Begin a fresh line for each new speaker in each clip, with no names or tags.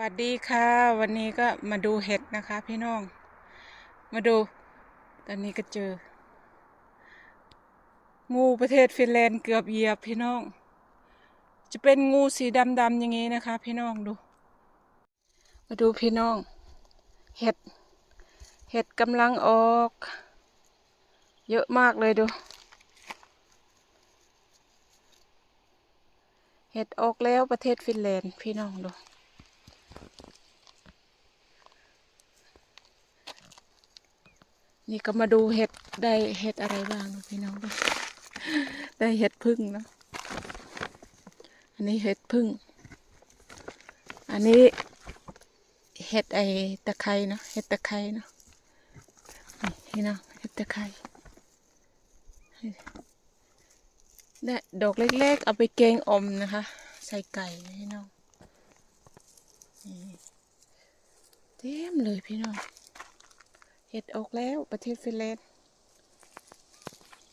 วัสดีค่ะ วันนี้ก็มาดูเห็ดนะคะ พี่น้อง มาดู ตอนนี้ก็เจอ งูประเทศฟินแลนด์เกือบเหยียบพี่น้อง จะเป็นงูสีดำๆอย่างนี้นะคะ พี่น้องดู มาดูพี่น้อง เห็ด เห็ดกำลังออก เยอะมากเลยดู เห็ดออกแล้วประเทศฟินแลนด์พี่น้องดู นี่ก็มาดูเห็ดได้เห็ดอะไรบ้างพี่น้องได้เห็ดพึ่งเนอะอันนี้เห็ดพึ่ง อันนี้เห็ดไอตะไคร้เนอะเห็ดตะไคร้เนอะพี่น้องเห็ดตะไคร้ได้ดอกเล็กๆ เอาไปแกงอมนะคะ ใส่ไก่พี่น้องเต็มเลยพี่น้อง เห็ดออกแล้วประเทศฟินแลนด์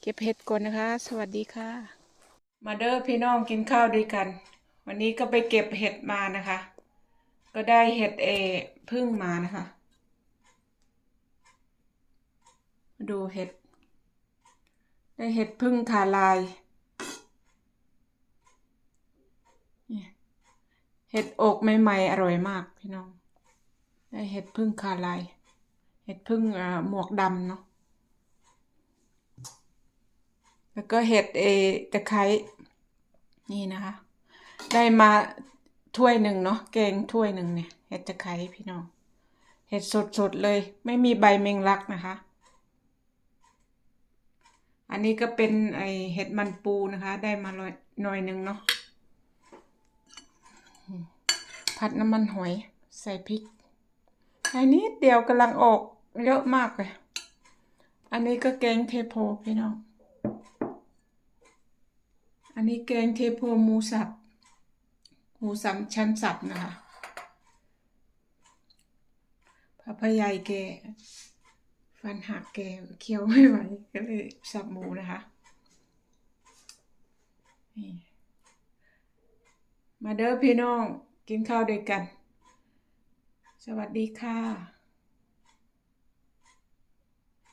เก็บเห็ดก่อนนะคะ สวัสดีค่ะ มาเด้อพี่น้องกินข้าวด้วยกัน วันนี้ก็ไปเก็บเห็ดมานะคะ ก็ได้เห็ดเอพึ่งมานะคะมาดูเห็ด ได้เห็ดพึ่งทาลายเนี่ยเห็ดอกใหม่ๆอร่อยมากพี่น้อง ได้เห็ดพึ่งคาลาย เห็ดพึ่งหมวกดำเนาะแล้วก็เห็ดเอตะไคร้นี่นะคะ ได้มาถ้วยหนึ่งเนาะแกงถ้วยหนึ่งเนี่ยเห็ดตะไคร้พี่น้องเห็ดสดๆเลย ไม่มีใบเมงลักนะคะ อันนี้ก็เป็นไอเห็ดมันปูนะคะ ได้มาลอยหน่อยหนึ่งเนาะผัดน้ำมันหอยใส่พริกไอ้นิดเดียวกำลังออก เยอะมากเลย อันนี้ก็แกงเทโพพี่น้อง อันนี้แกงเทโพหมูสับ หมูสับชั้นสับนะคะพระพยายแก ฟันหักแกเคี้ยวไม่ไหวก็เลยสับหมูนะคะ มาเด้อพี่น้องกินข้าวด้วยกัน สวัสดีค่ะ